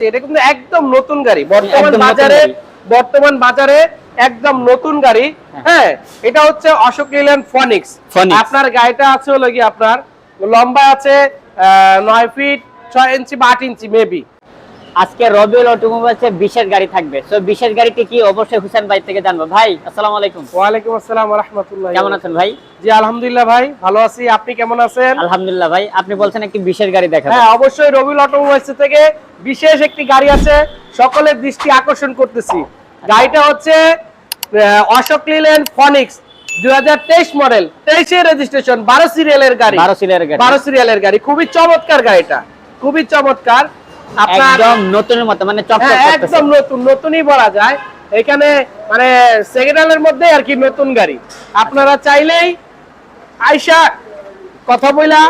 এটা কিন্তু একদম নতুন গাড়ি। বর্তমান বাজারে বর্তমান বাজারে একদম নতুন গাড়ি হ্যাঁ। এটা হচ্ছে অশোক লিল্যান্ড ফনিক্স। আপনার গাড়িটা আছে হলো কি আপনার লম্বা আছে আহ, নয় ফিট ছয় ইঞ্চি বা আট ইঞ্চি মেবি আজকে রবিউল অটোমোবাইলস এর বিশেষ গাড়ি থাকবে। তো বিশেষ গাড়িটি কি? অবশ্যই হুসেন ভাই থেকে জানব। ভাই আসসালামু আলাইকুম। ওয়ালাইকুম আসসালাম রহমতুল্লাহ কেমন আছেন ভাই? জি আলহামদুলিল্লাহ ভাই ভালো আছি। আপনি কেমন আছেন? আলহামদুলিল্লাহ ভাই আপনি বলছেন একটি বিশেষ গাড়ি দেখাবেন হ্যাঁ অবশ্যই রবিউল অটোমোবাইলস থেকে বিশেষ একটি গাড়ি আছে। সকলের দৃষ্টি আকর্ষণ করতেছি। গাড়িটা হচ্ছে অশোক লিল্যান্ড ফনিক্স দুই হাজার তেইশ মডেল তেইশের রেজিস্ট্রেশন বারো সিরিয়ালের গাড়ি। বারো সিলের গাড়ি। বারো সিরিয়ালের গাড়ি। খুবই চমৎকার গাড়িটা। খুবই চমৎকার। একদম নতুনের মতো মানে হ্যাঁ, একদম নতুন নতুনই বলা যায়। এখানে মানে মধ্যে আর কি নতুন গাড়ি। আপনারা চাইলেই আইসা কথা বইলা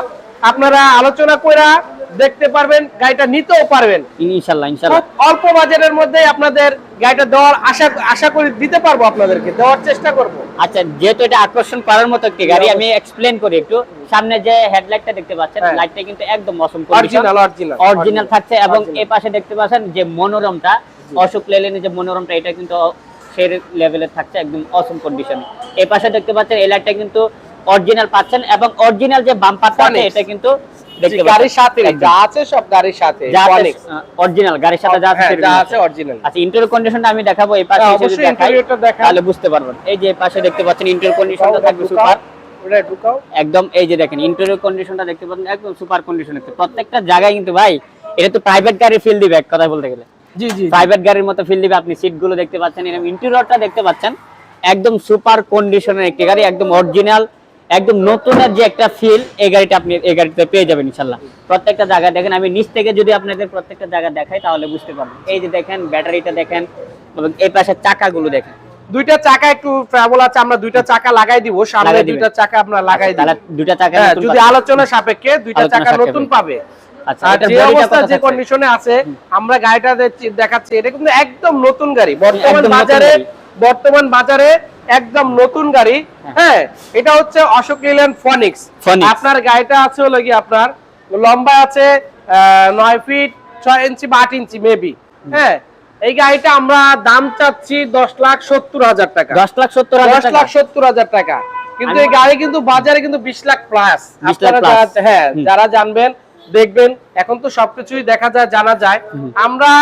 আপনারা আলোচনা কইরা দেখতে পারবেন গাড়িটা নিতেও পারবেন। ইনশাআল্লাহ ইনশাআল্লাহ অল্প বাজেটের মধ্যে আপনাদের গাড়িটা দেওয়ার আশা আশা করি দিতে পারব আপনাদেরকে দেওয়ার চেষ্টা করব। আচ্ছা যেহেতু এটা আকর্ষণ করার মতো একটি গাড়ি আমি এক্সপ্লেন করি একটু। সামনে যে হেডলাইটটা দেখতে পাচ্ছেন হ্যাঁ। লাইটটা কিন্তু একদম অসম অরিজিনাল অরিজিনাল অরিজিনাল থাকছে এবং। এই পাশে দেখতে পাচ্ছেন যে মনোরমটা অশোক লেলেনের যে মনোরমটা এটা কিন্তু সেই লেভেলের থাকছে একদম অসম কন্ডিশনে এই পাশে দেখতে পাচ্ছেন এই লাইটটা কিন্তু অরিজিনাল পাচ্ছেন এবং অরিজিনাল যে বাম্পারটা আছে এটা কিন্তু দেখতে গাড়ির সাথে যা আছে সব গাড়ির সাথে অরিজিনাল গাড়ির সাথে যা আছে যা আছে। আছে। অরিজিনাল আচ্ছা ইন্টেরিয়র কন্ডিশনটা আমি দেখাবো এই পাশে এসে যদি অবশ্যই দেখাই interior তাহলে বুঝতে পারবেন। এই যে পাশে দেখতে পাচ্ছেন ইন্টেরিয়র কন্ডিশনটা থাকবে সুপার একদম এই যে দেখেন ইন্টেরিয়র কন্ডিশনটা দেখতে পাচ্ছেন একদম সুপার কন্ডিশন আছে প্রত্যেকটা জায়গায় কিন্তু ভাই এটা তো প্রাইভেট গাড়ির ফিল দিবে এক কথায় বলতে গেলে। জি জি প্রাইভেট গাড়ির মতো ফিল দিবে আপনি সিটগুলো দেখতে পাচ্ছেন এরকম ইন্টেরিয়রটা দেখতে পাচ্ছেন একদম সুপার কন্ডিশনের একটি গাড়ি একদম অরিজিনাল একদম নতুনের যে একটা ফিল এই গাড়িটা আপনি এই গাড়িতে পেয়ে যাবেন ইনশাল্লাহ। প্রত্যেকটা জায়গা দেখেন আমি নিচ থেকে যদি আপনাদের প্রত্যেকটা জায়গা দেখাই তাহলে বুঝতে পারবেন। এই যে দেখেন ব্যাটারিটা দেখেন এবং এই পাশের চাকাগুলো দেখেন। দুইটা চাকা একটু ট্রাভেল আছে আমরা দুইটা চাকা লাগাই দিব সামনে দুইটা চাকা আমরা লাগাই দিব। দুটা চাকা হ্যাঁ, যদি আলোচনা সাপেক্ষে দুইটা চাকা নতুন পাবে। আচ্ছা আর যে অবস্থা যে কন্ডিশনে আছে আমরা গাড়িটা দেখাচ্ছি এটা কিন্তু একদম নতুন গাড়ি। বর্তমান বাজারে বর্তমান বাজারে একদম নতুন গাড়ি হ্যাঁ। এটা হচ্ছে অশোক লিল্যান্ড ফনিক্স। আপনার গাড়িটা আছে হলো কি আপনার লম্বা আছে নয় ফিট ছয় ইঞ্চি বা আট ইঞ্চি মেবি হ্যাঁ এই গাড়িটা আমরা দাম চাচ্ছি দশ লাখ সত্তর হাজার টাকা। দশ লাখ সত্তর দশ লাখ সত্তর হাজার টাকা। কিন্তু এই গাড়ি কিন্তু বাজারে কিন্তু বিশ লাখ প্লাস আপনারা হ্যাঁ যারা জানবেন দেখবেন এখন তো সবকিছুই দেখা যায় জানা যায়। আমরা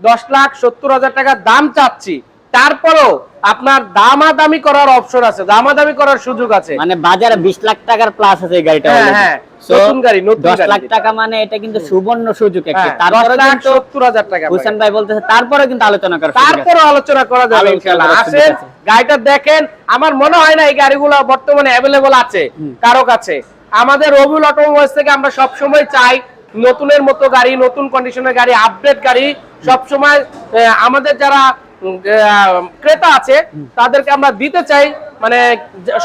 দশ লাখ সত্তর হাজার টাকা দাম চাচ্ছি। তারপরেও আপনার দামাদামি করার অপশন আছে দামাদামি করার সুযোগ আছে। মানে বাজারে বিশ লাখ টাকার প্লাস আছে এই গাড়িটা হ্যাঁ, হ্যাঁ, নতুন গাড়ি, নতুন দশ গাড়ি লাখ টাকা মানে এটা কিন্তু সুবর্ণ সুযোগ একটি। হ্যাঁ, তারপরে কিন্তু সত্তর হাজার টাকা হুসেন ভাই বলতেছে তারপরে কিন্তু আলোচনা করা তারপরে আলোচনা করা যাবে ইনশাআল্লাহ। আসেন গাড়িটা দেখেন আমার মনে হয় না এই গাড়িগুলো বর্তমানে অ্যাভেলেবল আছে কারও কাছে আমাদের রবিউল অটোমোবাইলস থেকে আমরা সব সময় চাই নতুনের মতো গাড়ি নতুন কন্ডিশনের গাড়ি আপডেট গাড়ি। সব সময় আমাদের যারা ক্রেতা আছে তাদেরকে আমরা দিতে চাই। মানে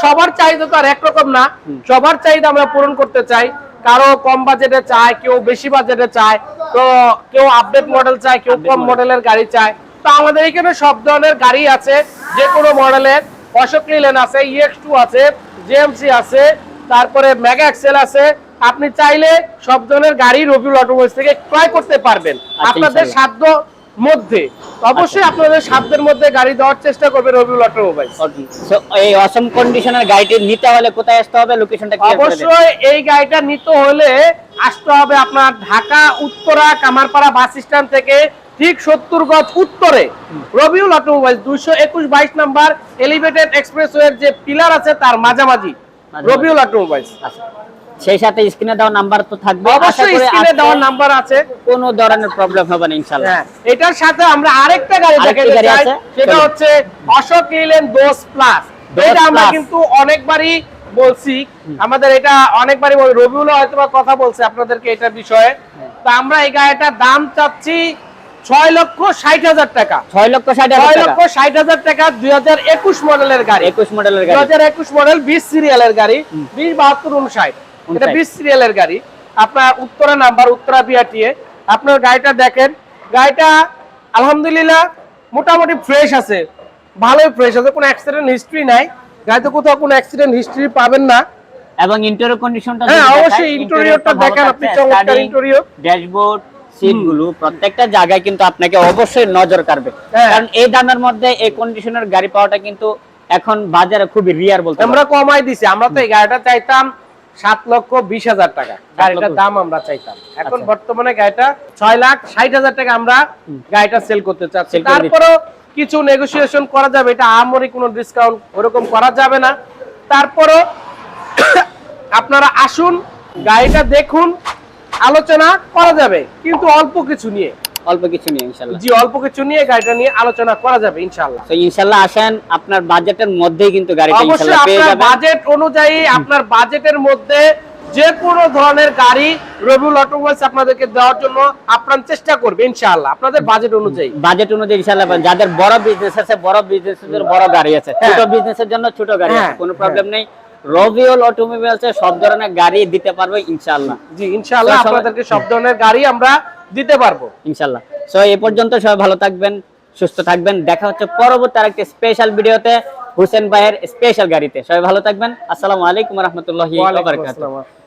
সবার চাহিদা তো আর একরকম না। সবার চাহিদা আমরা পূরণ করতে চাই। কারও কম বাজেটে চায় কেউ বেশি বাজেটে চায় তো কেউ আপডেট মডেল চায় কেউ কম মডেলের গাড়ি চায়। তো আমাদের এখানে সব ধরনের গাড়ি আছে। যে কোনো মডেলের অশোক লিলেন আছে ইএক্স টু আছে জেএমসি আছে তারপরে মেগা এক্সেল আছে। আপনি চাইলে সব ধরনের গাড়ি রবিউল অটোমোবাইলস থেকে ক্রয় করতে পারবেন। আপনাদের সাধ্য মধ্যে। অবশ্যই আপনাদের সাধ্যের মধ্যে গাড়ি দেওয়ার চেষ্টা করবে রবিউল অটোমোবাইলস এই অসম কন্ডিশনের গাড়িটি নিতে হলে কোথায় আসতে হবে? লোকেশনটা অবশ্যই এই গাড়িটা নিতে হলে আসতে হবে আপনার ঢাকা উত্তরা কামারপাড়া বাস স্ট্যান্ড থেকে ঠিক সত্তর গজ উত্তরে রবিউল অটোমোবাইল দুইশো একুশ বাইশ নাম্বার এলিভেটেড এক্সপ্রেসওয়ের যে পিলার আছে তার মাঝামাঝি। রবিউল অটোমোবাইলস আচ্ছা। সেই সাথে স্ক্রিনে দেওয়া নাম্বার তো থাকবে। অবশ্যই স্ক্রিনে দেওয়ার নাম্বার আছে। কোনো ধরনের প্রবলেম হবে না ইনশাআল্লাহ। হ্যাঁ এটার সাথে আমরা আরেকটা গাড়ি দেখাতে চাই সেটা হচ্ছে অশোক লিলেন দোস প্লাস। এটা আমরা কিন্তু অনেকবারই বলছি। আমাদের এটা অনেকবারই বলি রবিউল হয়তো কথা বলছে আপনাদেরকে এটার বিষয়ে। হ্যাঁ। তো আমরা এই গাড়িটার দাম চাচ্ছি ছয় লক্ষ ষাট হাজার টাকা। ছয় লক্ষ ষাট ছয় লক্ষ ষাট হাজার টাকা দুই হাজার একুশ মডেলের গাড়ি। একুশ মডেলের গাড়ি। দুই হাজার একুশ মডেল বিশ সিরিয়ালের গাড়ি বিশ বাহাত্তর উনষাট এটা বিশ সিরিয়ালের গাড়ি। আপনার উত্তরা নাম্বার উত্তরা বিআরটিএ আপনার গাড়িটা দেখেন। গাড়িটা আলহামদুলিল্লাহ মোটামুটি ফ্রেশ আছে। ভালোই ফ্রেশ আছে। কোনো অ্যাক্সিডেন্ট হিস্ট্রি নাই। গাড়িতে কোথাও কোনো অ্যাক্সিডেন্ট হিস্ট্রি পাবেন না। এবং ইন্টেরিয়র কন্ডিশনটা হ্যাঁ, অবশ্যই interior টা দেখান আপনি, চমৎকার interior। ড্যাশবোর্ড সিটগুলো প্রত্যেকটা জায়গায় কিন্তু আপনাকে অবশ্যই নজর কাড়বে। হ্যাঁ। কারণ এই দামের মধ্যে এই কন্ডিশনের গাড়ি পাওয়াটা কিন্তু এখন বাজারে খুবই রিয়ার বলতে আমরা আমরা কমাই দিছি। আমরা তো এই গাড়িটা চাইতাম সাত লক্ষ বিশ হাজার টাকা। গাড়িটার দাম আমরা চাইতাম। এখন আচ্ছা। বর্তমানে গাড়িটা ছয় লাখ ষাট হাজার টাকা আমরা গাড়িটা সেল করতে চাচ্ছি। তারপরও কিছু নেগোসিয়েশন করা যাবে এটা আমরি কোনো ডিসকাউন্ট ওরকম করা যাবে না। তারপরও আপনারা আসুন গাড়িটা দেখুন আলোচনা করা যাবে কিন্তু অল্প কিছু নিয়ে। অল্প কিছু নিয়ে ইনশাল্লাহ জি অল্প কিছু নিয়ে গাড়িটা নিয়ে আলোচনা করা যাবে ইনশাল্লাহ তো ইনশাল্লাহ আসেন আপনার বাজেটের মধ্যেই কিন্তু গাড়িটা ইনশাল্লাহ পেয়ে যাবেন। বাজেট অনুযায়ী আপনার বাজেটের মধ্যে যে কোনো ধরনের গাড়ি রবিউল অটোমোবাইলস আপনাদেরকে দেওয়ার জন্য চেষ্টা করবে ইনশাআল্লাহ আপনাদের বাজেট অনুযায়ী। বাজেট অনুযায়ী ইনশাল্লাহ পাবেন। যাদের বড় বিজনেস আছে বড় বিজনেসের বড় গাড়ি আছে ছোট হ্যাঁ। বিজনেসের জন্য ছোট গাড়ি আছে হ্যাঁ, কোনো প্রবলেম নেই। রবিউল অটোমোবাইলস সব ধরনের গাড়ি দিতে পারব ইনশাআল্লাহ। জি ইনশাআল্লাহ আপনাদেরকে সব ধরনের গাড়ি আমরা দিতে পারব। ইনশাল্লাহ। সো এই পর্যন্ত সবাই ভালো থাকবেন সুস্থ থাকবেন। দেখা হচ্ছে পরবর্তী আরেকটি স্পেশাল ভিডিওতে হুসেন ভাইয়ের স্পেশাল গাড়িতে। সবাই ভালো থাকবেন। আসসালামু আলাইকুম রহমতুল্লাহি